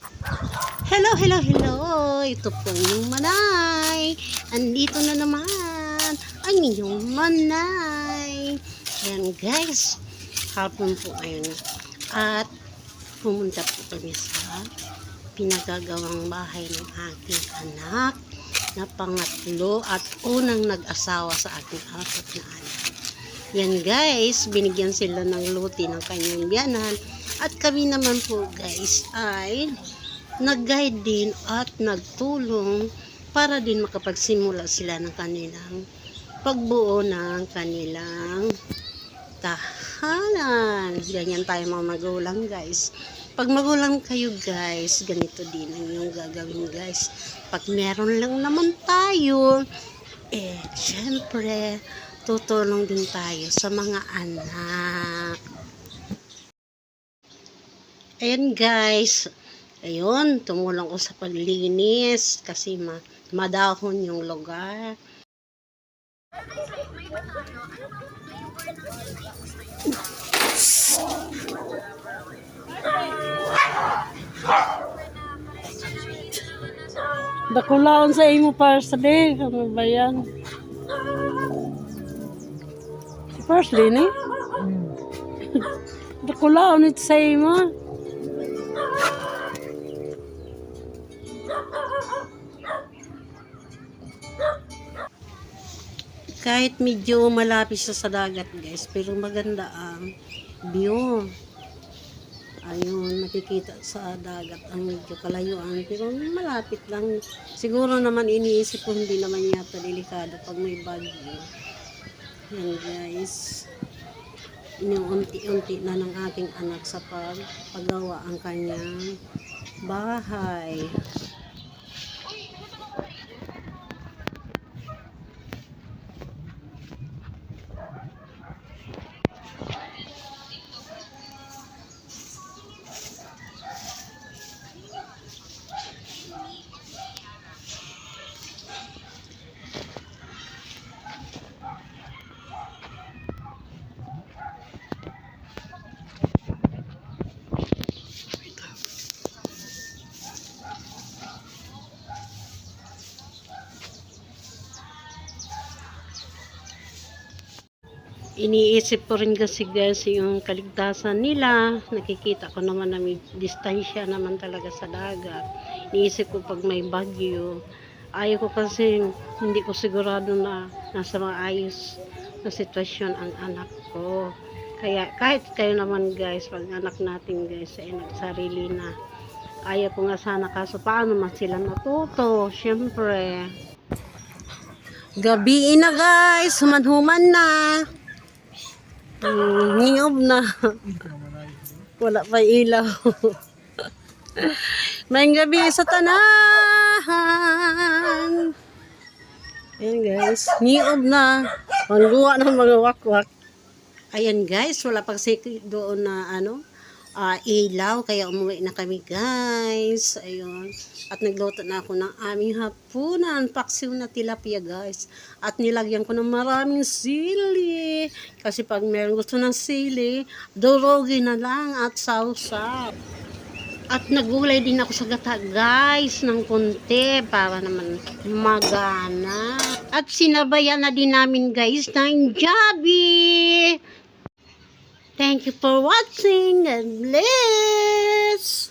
Hello, hello, hello! Ito po yung manay. Andito na naman ang inyong manay. Yan guys, hapon po ngayon. At pumunta po kami sa pinagagawang bahay ng aking anak na pangatlo at unang nag-asawa sa aking apat na anak. Yan guys, binigyan sila ng luti ng kanyang biyanan. At kami naman po guys ay nag-guide din at nagtulong para din makapagsimula sila ng kanilang pagbuo ng kanilang tahanan. Ganyan tayo mga magulang guys. Pag magulang kayo guys, ganito din ang inyong gagawin guys. Pag meron lang naman tayo, eh, syempre, tutulong din tayo sa mga anak. Ayan guys, ayun, tumulong ko sa paglinis kasi ma madahon yung lugar. Dakulaon sa imo parsley, ano ba yan? Si parsley ni? Dakulaon ito sa kahit medyo malapit siya sa dagat guys pero maganda ang view. Ayun nakikita sa dagat ang medyo kalayuan pero malapit lang. Siguro naman iniisip ko hindi naman yata delikado pag may bagyo yan guys. Inuunti-unti na ng aking anak sa pagpagawa ang kanyang bahay iniisip ko rin kasi guys yung kaligtasan nila. Nakikita ko naman na may distansya naman talaga sa dagat. Iniisip ko pag may bagyo ayaw ko kasi hindi ko sigurado na nasa maayos na sitwasyon ang anak ko. Kaya kahit kayo naman guys pag anak natin guys ay nagsarili na ayaw ko nga sana. Kaso paano man sila natuto syempre. Gabi na guys human-human na Hmm, niyog na. Wala pa ilaw. May gabi sa tanahan. Ayan guys, niyog na. Pangluwa ng mga wakwak. Ayan guys, wala pang doon na ano, ah, ilaw. Kaya umuwi na kami guys. Ayun. At nagluto na ako ng aming hapunan. Paksiw na tilapia guys. At nilagyan ko ng maraming sili. Kasi pag meron gusto ng sili, durogi na lang at sausa. At nagulay din ako sa gata guys ng konti para naman magana. At sinabayan na din namin guys ng jabi. Thank you for watching and bless!